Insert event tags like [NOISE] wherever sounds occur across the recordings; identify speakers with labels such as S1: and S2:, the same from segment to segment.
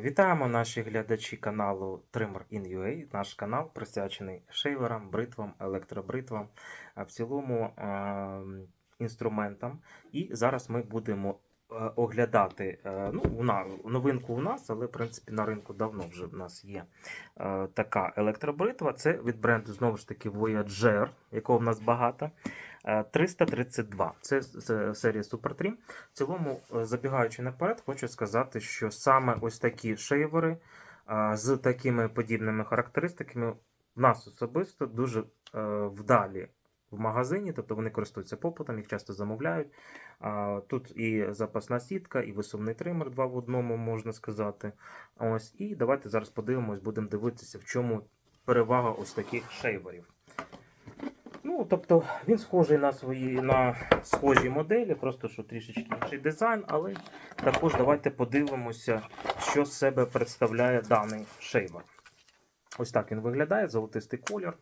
S1: Вітаємо наші глядачі каналу Trimmer in UA. Наш канал присвячений шейверам, бритвам, електробритвам, а в цілому інструментам. І зараз ми будемо е, оглядати е, ну, новинку у нас, але в принципі на ринку давно вже в нас є е, така електробритва. Це від бренду знову ж таки Voyager, якого в нас багато. Е, 332. Це серія Super Trim. В цілому, е, забігаючи наперед, хочу сказати, що саме ось такі шейвери з такими подібними характеристиками в нас особисто дуже е, вдалі в магазині, тобто вони користуються попитом, їх часто замовляють. Тут і запасна сітка, і висувний тример два в одному, можна сказати. Ось, і давайте зараз подивимось, будемо дивитися, в чому перевага ось таких шейверів. Тобто він схожий на свої на схожі моделі, просто що трішечки інший дизайн, але також давайте подивимося, що з себе представляє даний шейвер. Ось так він виглядає, золотистий колір.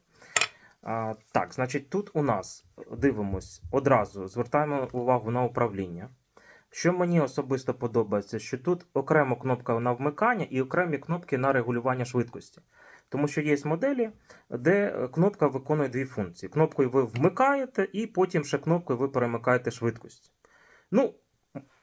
S1: А, так, значить, тут у нас дивимось одразу, звертаємо увагу на управління. Що мені особисто подобається, що тут окремо кнопка на вмикання і окремі кнопки на регулювання швидкості. Тому що є моделі, де е, кнопка виконує дві функції. Кнопкою ви вмикаєте, і потім ще кнопкою ви перемикаєте швидкість. Ну,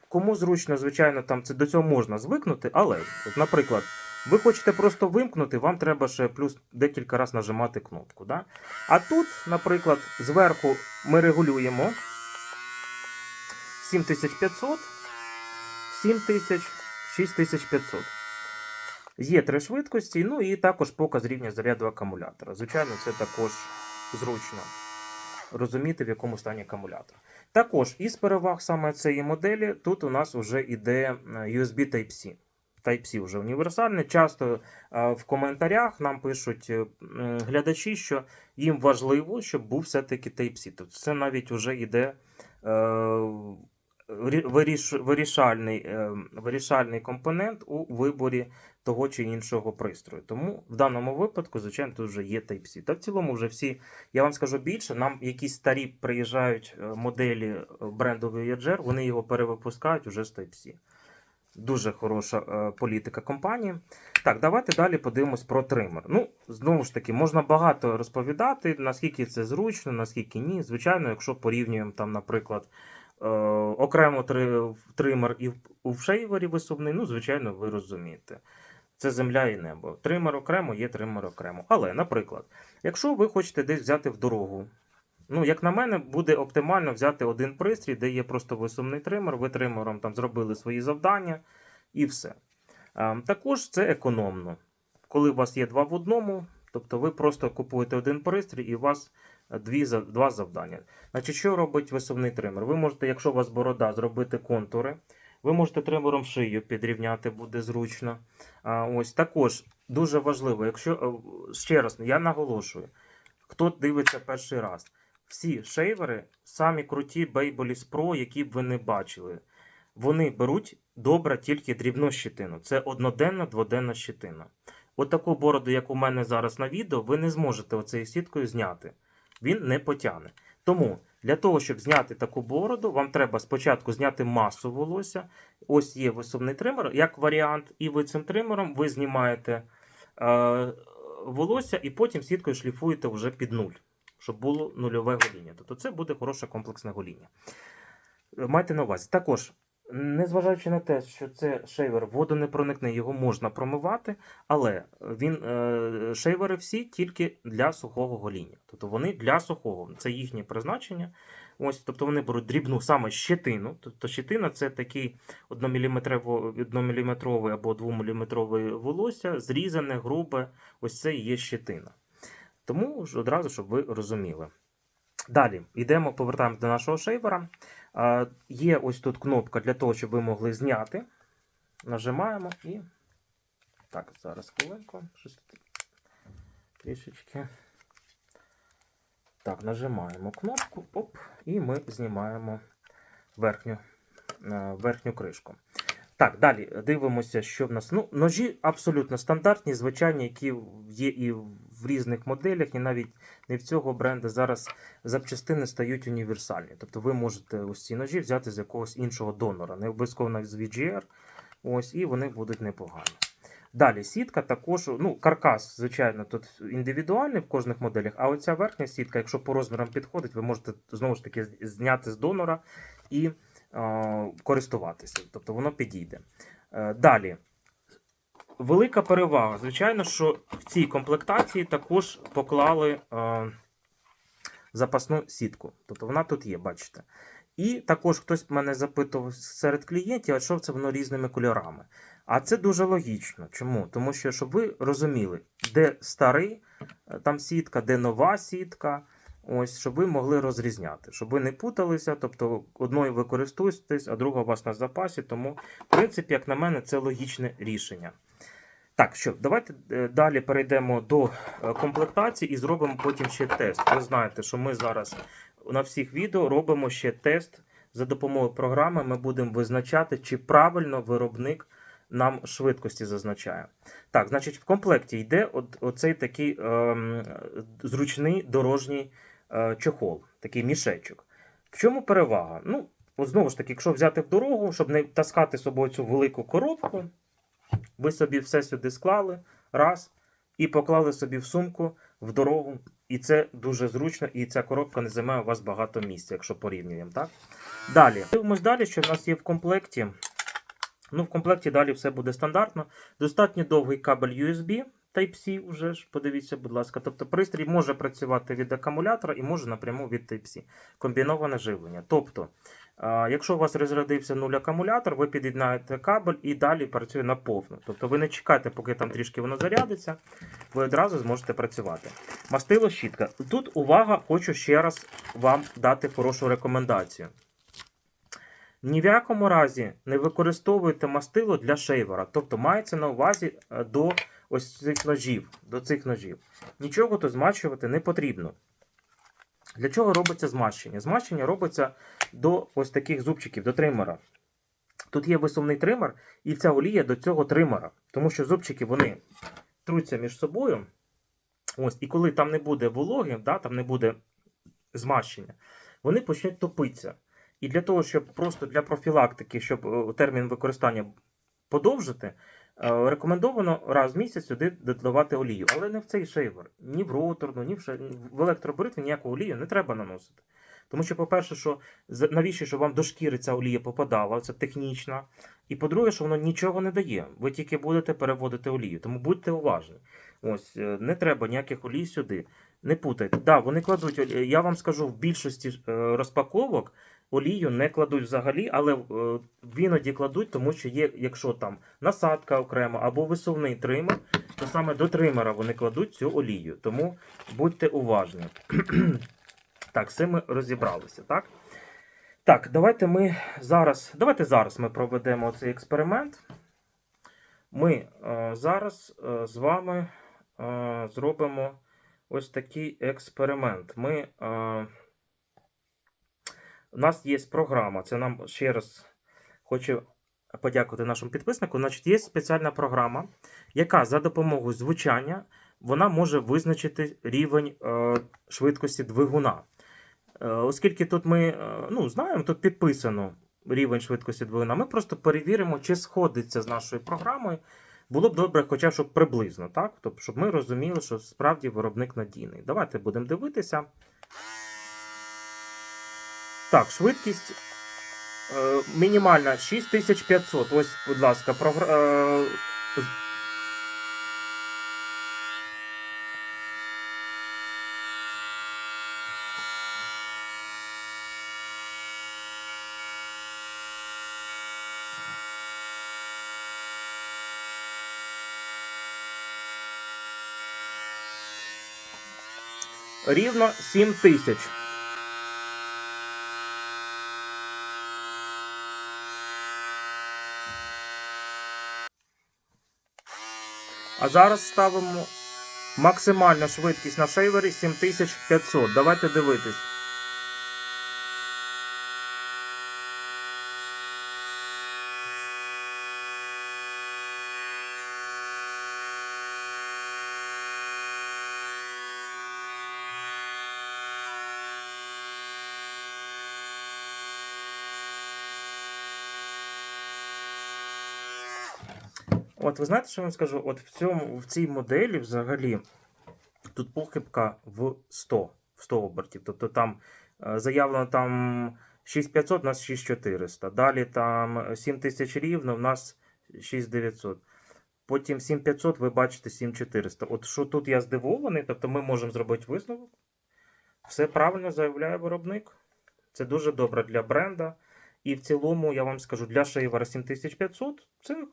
S1: кому зручно, звичайно, там це до цього можна звикнути, але, от, наприклад, ви хочете просто вимкнути, вам треба ще плюс декілька разів нажимати кнопку. Да? А тут, наприклад, зверху ми регулюємо 7500, 7000, 6500. Є три швидкості, ну і також показ рівня заряду акумулятора. Звичайно, це також зручно розуміти, в якому стані акумулятор. Також із переваг саме цієї моделі тут у нас вже йде е, USB Type-C. Type-C вже універсальний. Часто е, в коментарях нам пишуть е, глядачі, що їм важливо, щоб був все-таки Type-C. Тобто це навіть вже йде вирішальний, е, вирішальний компонент у виборі того чи іншого пристрою. Тому в даному випадку, звичайно, тут вже є Type-C. Та в цілому вже всі, я вам скажу більше, нам якісь старі приїжджають е, моделі е, бренду Voyager, вони його перевипускають уже з Type-C. Дуже хороша політика компанії. Так, давайте далі подивимось про тример. Ну, знову ж таки, можна багато розповідати, наскільки це зручно, наскільки ні. Звичайно, якщо порівнюємо там, наприклад, окремо три, тример і в, шейвері висувний, ну, звичайно, ви розумієте. Це земля і небо. Тример окремо, є тример окремо. Але, наприклад, якщо ви хочете десь взяти в дорогу, ну, як на мене, буде оптимально взяти один пристрій, де є просто висувний тример, ви тримером там зробили свої завдання і все. Ем, Також це економно. Коли у вас є два в одному, тобто ви просто купуєте один пристрій і у вас е, дві, два завдання. Значить, що робить висувний тример? Ви можете, якщо у вас борода, зробити контури. Ви можете тримером шию підрівняти, буде зручно. А, ось також дуже важливо, якщо е, ще раз я наголошую, хто дивиться перший раз, всі шейвери самі круті Babyliss Pro, які б ви не бачили. Вони беруть добре тільки дрібну щитину. Це одноденна, дводенна щитина. От таку бороду, як у мене зараз на відео, ви не зможете оцею сіткою зняти. Він не потягне. Тому для того, щоб зняти таку бороду, вам треба спочатку зняти масу волосся. Ось є висувний тример, як варіант, і ви цим тримером ви знімаєте е, волосся і потім сіткою шліфуєте вже під нуль, щоб було нульове гоління. Тобто це буде хороше комплексне гоління. Е, Майте на увазі. Також, незважаючи на те, що це шейвер водонепроникний, його можна промивати, але він, е, шейвери всі тільки для сухого гоління. Тобто вони для сухого, це їхнє призначення. Ось, тобто вони беруть дрібну саме щетину. Тобто щетина це такий 1-мм або 2-мм волосся, зрізане, грубе. Ось це є щетина. Тому ж одразу, щоб ви розуміли. Далі йдемо, повертаємося до нашого шейвера. Є ось тут кнопка для того, щоб ви могли зняти. Нажимаємо і. Так, зараз хвилинку. Щось трішечки. Так, нажимаємо кнопку, оп, і ми знімаємо верхню, е, верхню кришку. Так, далі дивимося, що в нас. Ну, ножі абсолютно стандартні, звичайні, які є і різних моделях, і навіть не в цього бренду зараз запчастини стають універсальні. Тобто ви можете ось ці ножі взяти з якогось іншого донора, не обов'язково з VGR. Ось, і вони будуть непогані. Далі сітка також, ну, каркас, звичайно, тут індивідуальний в кожних моделях, а оця верхня сітка, якщо по розмірам підходить, ви можете знову ж таки зняти з донора і е, користуватися. Тобто воно підійде. Е, далі. Велика перевага. Звичайно, що в цій комплектації також поклали е, запасну сітку. Тобто вона тут є, бачите. І також хтось мене запитував серед клієнтів, а що це воно різними кольорами. А це дуже логічно. Чому? Тому що, щоб ви розуміли, де старий е, там сітка, де нова сітка. Ось, щоб ви могли розрізняти, щоб ви не путалися, тобто одною ви користуєтесь, а друга у вас на запасі. Тому, в принципі, як на мене, це логічне рішення. Так, що, давайте е, далі перейдемо до е, комплектації і зробимо потім ще тест. Ви знаєте, що ми зараз на всіх відео робимо ще тест за допомогою програми. Ми будемо визначати, чи правильно виробник нам швидкості зазначає. Так, значить, в комплекті йде от, оцей такий ем, зручний дорожній е, чохол, такий мішечок. В чому перевага? Ну, от знову ж таки, якщо взяти в дорогу, щоб не таскати з собою цю велику коробку, ви собі все сюди склали, раз, і поклали собі в сумку в дорогу. І це дуже зручно, і ця коробка не займає у вас багато місця, якщо порівнюємо. так? Далі. Дивимось далі, що в нас є в комплекті. Ну, в комплекті далі все буде стандартно. Достатньо довгий кабель USB Type-C, вже ж, подивіться, будь ласка. Тобто пристрій може працювати від акумулятора і може напряму від Type-C. Комбіноване живлення. Тобто, якщо у вас розрядився нуль акумулятор, ви під'єднаєте кабель і далі працює на повну. Тобто ви не чекаєте, поки там трішки воно зарядиться, ви одразу зможете працювати. Мастило щітка. Тут увага, хочу ще раз вам дати хорошу рекомендацію. Ні в якому разі не використовуйте мастило для шейвера. Тобто мається на увазі е, до ось цих ножів. До цих ножів. Нічого тут змащувати не потрібно. Для чого робиться змащення? Змащення робиться до ось таких зубчиків, до тримера. Тут є висувний тример, і ця олія до цього тримера. Тому що зубчики вони труться між собою. Ось, І коли там не буде вологи, да, там не буде змащення, вони почнуть топитися. І для того, щоб просто для профілактики, щоб е, термін використання подовжити, рекомендовано раз в місяць сюди додавати олію. Але не в цей шейвер, ні в роторну, ні в, ше... в електробритві ніяку олію не треба наносити. Тому що, по-перше, що навіщо щоб вам до шкіри ця олія попадала, це технічна. І по-друге, що воно нічого не дає. Ви тільки будете переводити олію. Тому будьте уважні. Ось, е, не треба ніяких олій сюди. Не путайте. Да, вони кладуть, я вам скажу, в більшості розпаковок олію не кладуть взагалі, але е, іноді кладуть, тому що є, якщо там насадка окрема або висувний тример, то саме до тримера вони кладуть цю олію. Тому будьте уважні. [CLEARS THROAT] так, з цим ми розібралися, так? Так, давайте ми зараз давайте зараз ми проведемо цей експеримент. Ми е, зараз е, з вами е, зробимо ось такий експеримент. Ми е, у нас є програма. Це нам ще раз хочу подякувати нашому підписнику. Значить, є спеціальна програма, яка за допомогою звучання вона може визначити рівень е, швидкості двигуна. Е, оскільки тут ми е, ну, знаємо, тут підписано рівень швидкості двигуна, ми просто перевіримо, чи сходиться з нашою програмою. Було б добре, хоча щоб приблизно, так? Тобто, щоб ми розуміли, що справді виробник надійний. Давайте будемо дивитися. Так, швидкість е, мінімальна 6500. Ось, будь ласка, програ... е, Рівно 7000. А зараз ставимо максимальну швидкість на шейвері 7500. Давайте дивитись. От ви знаєте, що я вам скажу? От в цьому в цій моделі взагалі тут похибка в 100, в 100 обертів. Тобто там е, заявлено там 6500, у нас 6400. Далі там 7000 рівно, в нас 6900. Потім 7500, ви бачите 7400. От що тут я здивований, тобто ми можемо зробити висновок. Все правильно заявляє виробник. Це дуже добре для бренда. І в цілому, я вам скажу, для шейвера 7500 це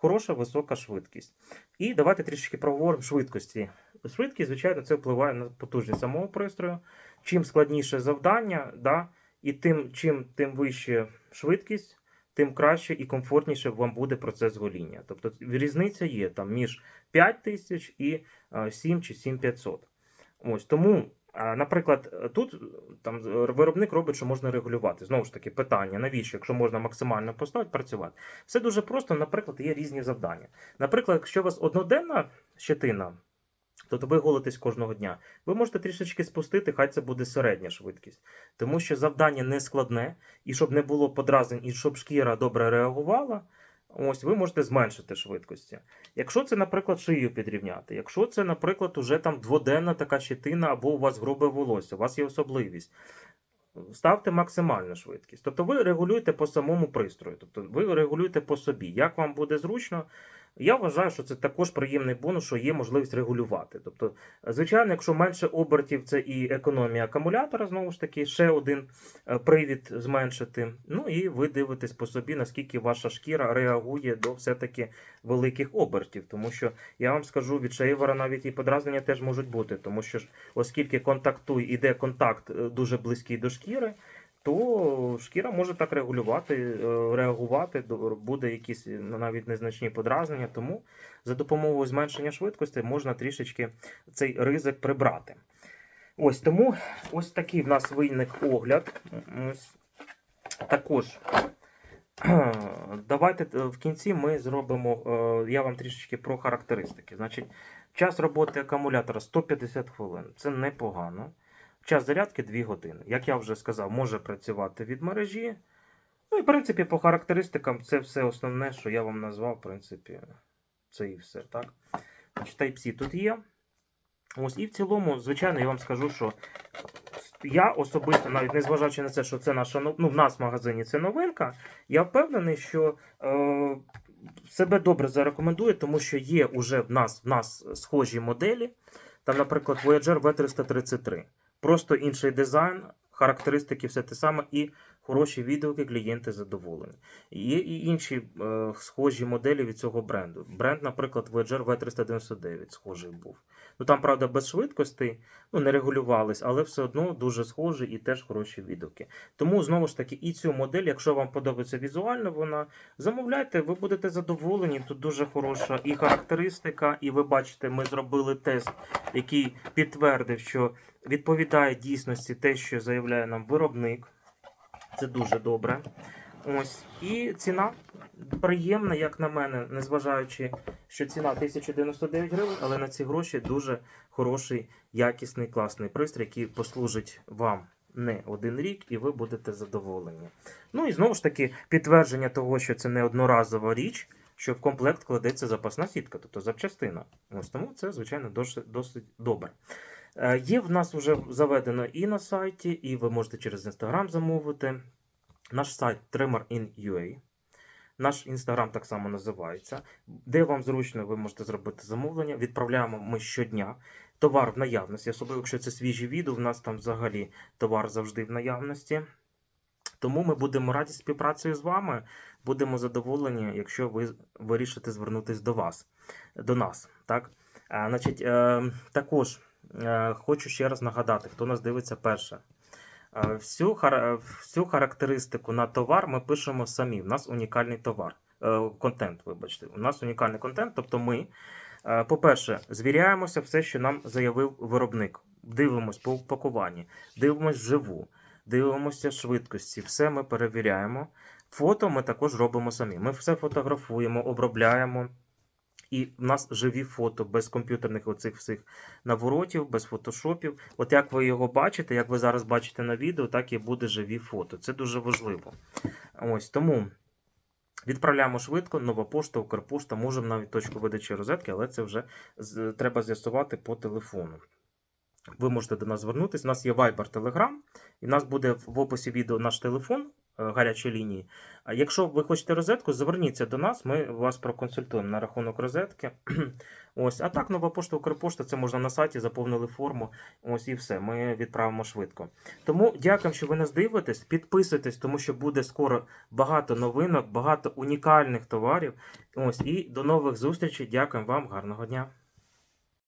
S1: хороша висока швидкість. І давайте трішки проговоримо швидкості. Швидкість, звичайно, це впливає на потужність самого пристрою. Чим складніше завдання, да, і тим, чим тим вище швидкість, тим краще і комфортніше вам буде процес гоління. Тобто різниця є там між 5000 і е, 7 чи 7500. Ось тому. Наприклад, тут е, там виробник робить, що можна регулювати. Знову ж таки, питання, навіщо, якщо можна максимально поставити, працювати. Все дуже просто, наприклад, є різні завдання. Наприклад, якщо у вас одноденна щетина, то ви голитесь кожного дня. Ви можете трішечки спустити, хай це буде середня швидкість. Тому що завдання не складне, і щоб не було подразнень, і щоб шкіра добре реагувала, ось ви можете зменшити швидкості. Якщо це, наприклад, шию підрівняти, якщо це, наприклад, уже там дводенна така щетина або у вас грубе волосся, у вас є особливість. Ставте максимальну швидкість. Тобто ви регулюєте по самому пристрою, тобто ви регулюєте по собі. Як вам буде зручно, я вважаю, що це також приємний бонус, що є можливість регулювати. Тобто, звичайно, якщо менше обертів, це і економія акумулятора, знову ж таки, ще один е, привід зменшити. Ну і ви дивитесь по собі, наскільки ваша шкіра реагує до все-таки великих обертів. Тому що я вам скажу, від шейвера навіть і подразнення теж можуть бути, тому що оскільки контактує, іде контакт е, дуже близький до шкіри. То шкіра може так регулювати, е, реагувати, буде якісь е, навіть незначні подразнення. Тому за допомогою зменшення швидкості можна трішечки цей ризик прибрати. Ось тому ось такий в нас виник огляд. Ось. Також давайте е, в кінці ми зробимо. Я вам трішечки про характеристики. Значить, час роботи акумулятора 150 хвилин. Це непогано. Час зарядки 2 години. Як я вже сказав, може працювати від мережі. Ну і в принципі, по характеристикам це все основне, що я вам назвав, в принципі, це і все. так? Type-C тут є. Ось, і в цілому, звичайно, я вам скажу, що я особисто, навіть незважаючи на це, що це наша ну, в нас в магазині це новинка, я впевнений, що е, себе добре зарекомендує, тому що є уже в нас, в нас схожі моделі. Там, наприклад, Voyager V333. Просто інший дизайн, характеристики, все те саме, і хороші відгуки, клієнти задоволені. Є і інші е, схожі моделі від цього бренду. Бренд, наприклад, Voyager V399 схожий був. Ну там, правда, без швидкостей, ну не регулювались, але все одно дуже схожі і теж хороші відгуки. Тому знову ж таки, і цю модель, якщо вам подобається візуально, вона замовляйте, ви будете задоволені. Тут дуже хороша і характеристика, і ви бачите, ми зробили тест, який підтвердив, що відповідає дійсності те, що заявляє нам виробник. Це дуже добре. Ось. І ціна приємна, як на мене, незважаючи, що ціна 1099 гривень, але на ці гроші дуже хороший, якісний, класний пристрій, який послужить вам не один рік, і ви будете задоволені. Ну і знову ж таки, підтвердження того, що це не одноразова річ, що в комплект кладеться запасна сітка, тобто запчастина. Ось тому це, звичайно, досить, досить добре. Е, Є в нас вже заведено і на сайті, і ви можете через Instagram замовити. Наш сайт Trimmer.in.ua. Наш інстаграм так само називається. Де вам зручно, ви можете зробити замовлення. Відправляємо ми щодня. Товар в наявності, особливо якщо це свіжі відео, в нас там взагалі товар завжди в наявності. Тому ми будемо раді співпрацею з вами. Будемо задоволені, якщо ви вирішите звернутися до вас, до нас. Так? А, значить, е, також е, хочу ще раз нагадати, хто нас дивиться перше. Е, Всю, хара- всю характеристику на товар ми пишемо самі. У нас унікальний товар. Е, Контент, вибачте. У нас унікальний контент. Тобто ми, е, по-перше, звіряємося все, що нам заявив виробник. Дивимось по упакуванні, дивимось вживу, дивимося швидкості, все ми перевіряємо. Фото ми також робимо самі. Ми все фотографуємо, обробляємо. І в нас живі фото без комп'ютерних оцих всіх наворотів, без фотошопів. От як ви його бачите, як ви зараз бачите на відео, так і буде живі фото. Це дуже важливо. Ось тому Відправляємо швидко, нова пошта, Укрпошта, можемо навіть точку видачі розетки, але це вже треба з'ясувати по телефону. Ви можете до нас звернутися. У нас є Viber, Telegram, і в нас буде в описі відео наш телефон гарячої лінії. А якщо ви хочете розетку, зверніться до нас, ми вас проконсультуємо на рахунок розетки. [CLEARS THROAT] Ось, а так, нова пошта, Укрпошта, це можна на сайті, заповнили форму. Ось і все. Ми відправимо швидко. Тому дякую, що ви нас дивитесь. Підписуйтесь, тому що буде скоро багато новинок, багато унікальних товарів. Ось і до нових зустрічей. Дякую вам, гарного дня.